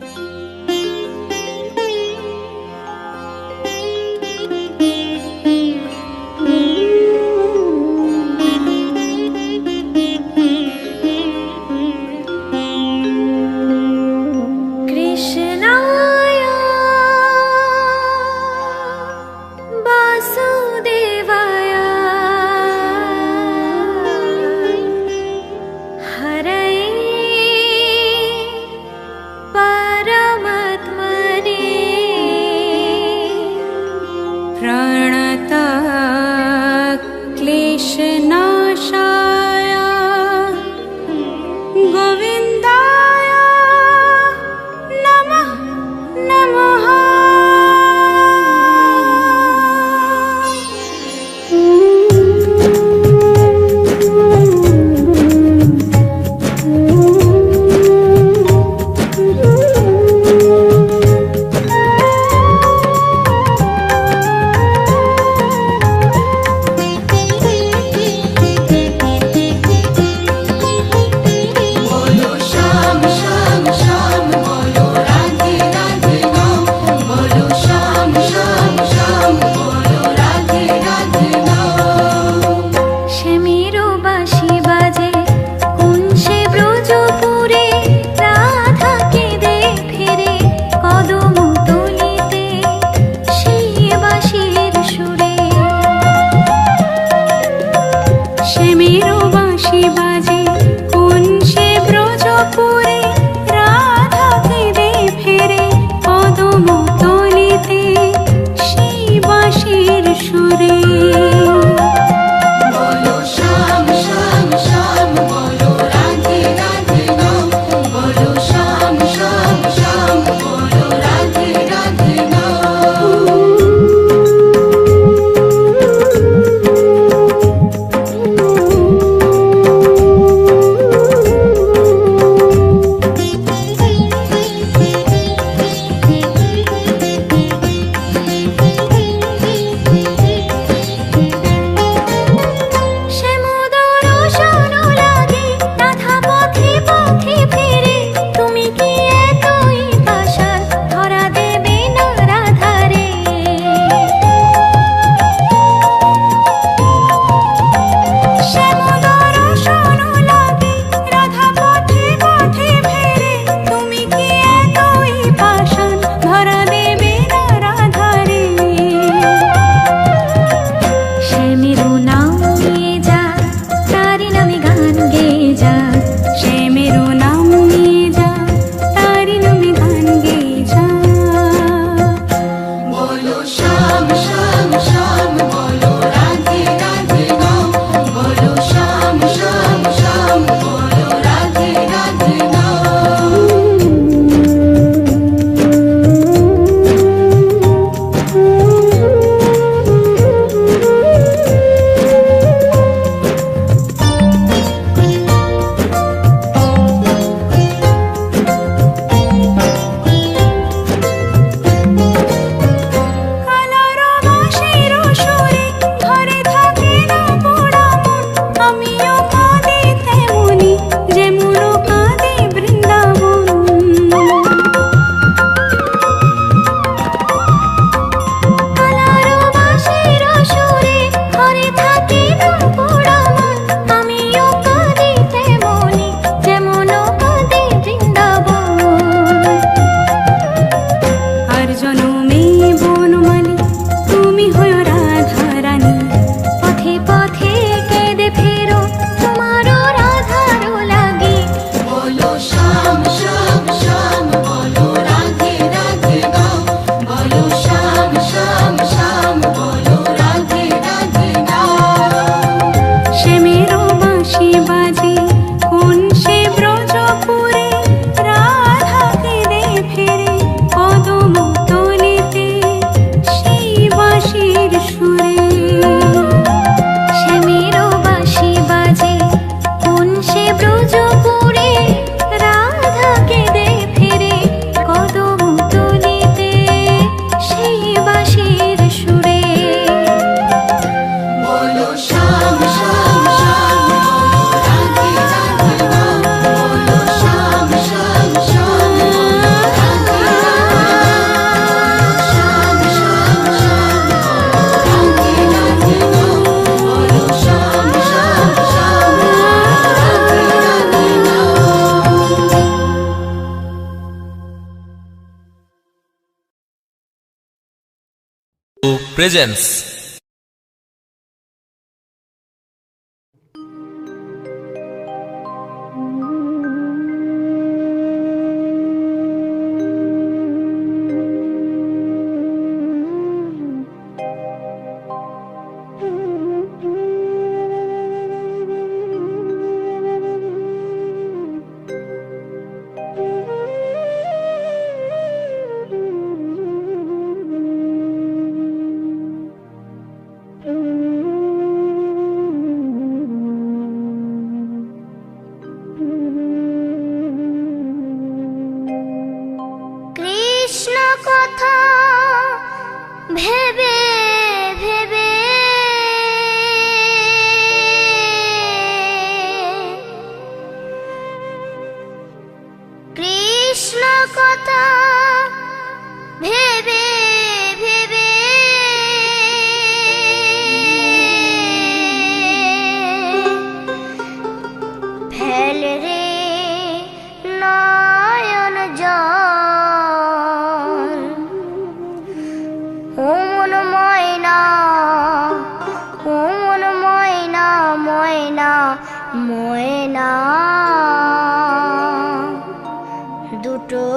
了。presence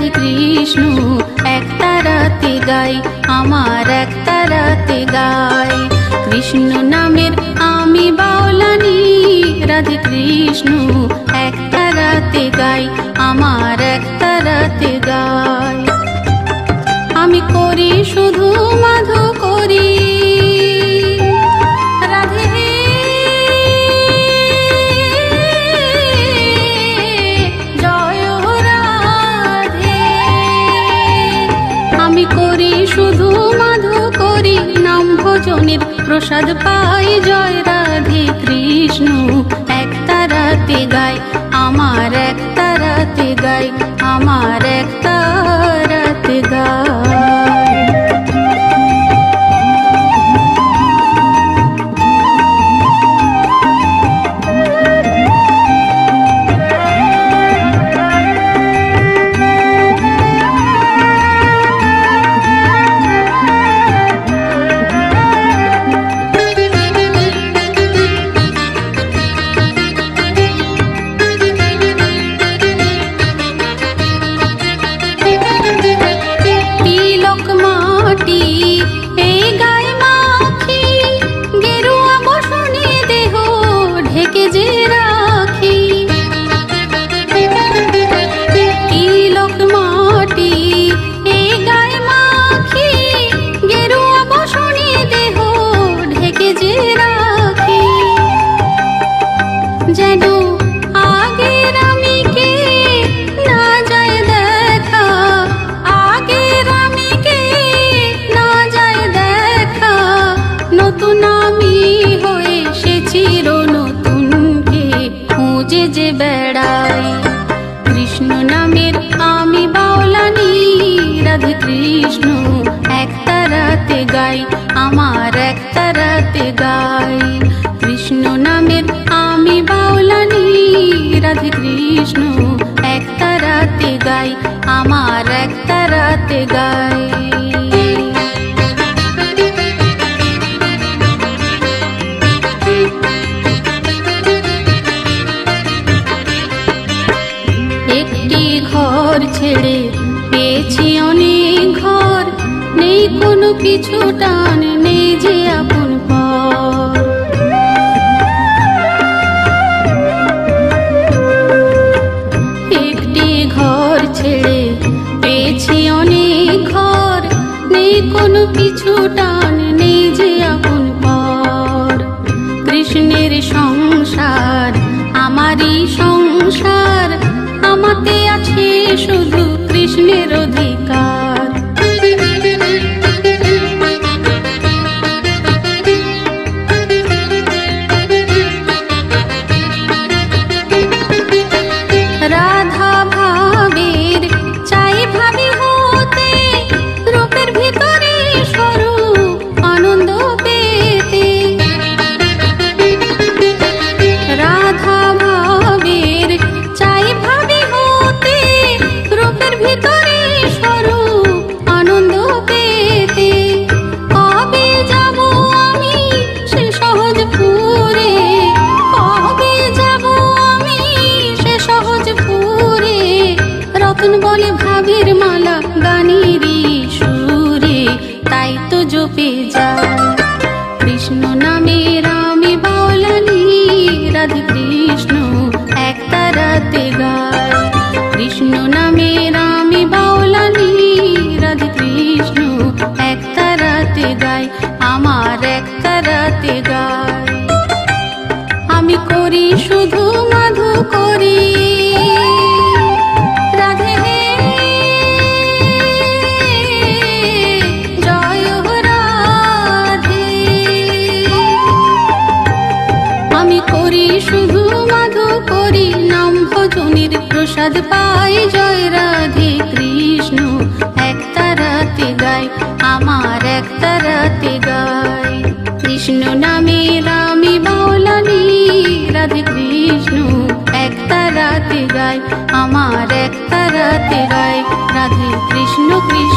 Hari Krishna এক তারাতে গাই, আমার এক তারাতে গাই। কৃষ্ণ নামের আমি বাউলানি, রাধে কৃষ্ণ এক তারাতে গাই, আমার এক তারাতে গাই। আমি করি শুধু মাধু করি নাম ভোজনের প্রসাদ পাই জয় রাধে কৃষ্ণ। এক তারাতে গাই, আমার এক তারাতে গাই, আমার এক তারাতে গাই। রাধে কৃষ্ণ একটা রাতে গাই, আমার একটা রাতে গাই। কৃষ্ণ নামের আমি বাউলানি, রাধে কৃষ্ণ, একটা রাতে গাই, আমার একটা রাতে গাই। কিছু টান নেই যে আপন একটি ঘর ছেড়ে পেয়েছি অনেক ঘর, নেই কোনো কিছু টান নেই যে আপন পর কৃষ্ণের সংসার, আমারই সংসার, আমাতে আছে শুধু কৃষ্ণের অধিকার। একটা রাতে গাই কৃষ্ণ নামে রামি বাউলানি, রাধে কৃষ্ণ। একটা রাতে গাই আমার একটা রাতে গাই রাধে কৃষ্ণ কৃষ্ণ।